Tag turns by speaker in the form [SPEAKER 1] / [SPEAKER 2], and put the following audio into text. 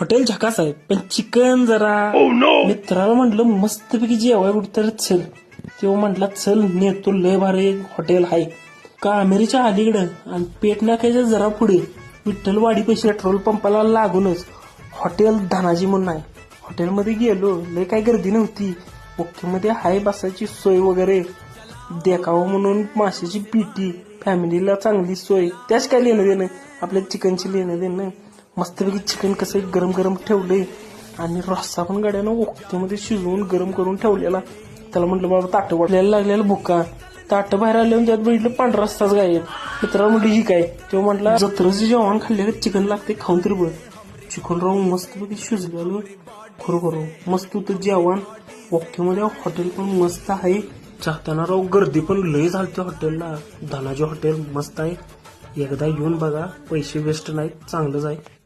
[SPEAKER 1] Hotel झकास आहे पण चिकन जरा. मित्राला म्हटलं मस्तपैकी जेवाय कुठं तर चल. तेव्हा म्हटलं चल नेतो लय भारी हॉटेल आहे कामेरीच्या अलीकडं आणि पेट नाक्याच्या जरा पुढे. विठ्ठलवाडी पैसे पेट्रोल पंपाला लागूनच हॉटेल धनाजी म्हणून आहे. हॉटेलमध्ये गेलो लय काय गर्दी नव्हती. ओकेमध्ये हाय बसायची सोय वगैरे. देखावं म्हणून माशाची पिटी. फॅमिलीला चांगली सोय. त्याच काय लेणं देणं आपल्या चिकनची लेणं देणं मस्तपैकी चिकन कसं गरम गरम ठेवलंय. आणि रस्सा पण गाड्यानं ओक्तेमध्ये शिजवून गरम करून ठेवलेला. त्याला म्हटलं बाबा ताटं वाटल्याला लागलेलं भुका. ताटं बाहेर आल्यावर त्यात बघितलं पांढरा रस्ताच गायब मित्राला म्हटलं ही काय? तेव्हा म्हटलं जत्रचं जेवण खाल्लेलं चिकन लागते खाऊन तरी बघ. चिकन राहून मस्तपैकी शिजलेलं खरोखर. मस्त होतं जेवण. ओकेमध्ये हॉटेल पण मस्त आहे. चाहताना राव गर्दी पण लय झालते हॉटेलला. धनाजी हॉटेल मस्त आहे. एकदा येऊन बघा पैसे वेस्ट नाहीत चांगलंच आहे.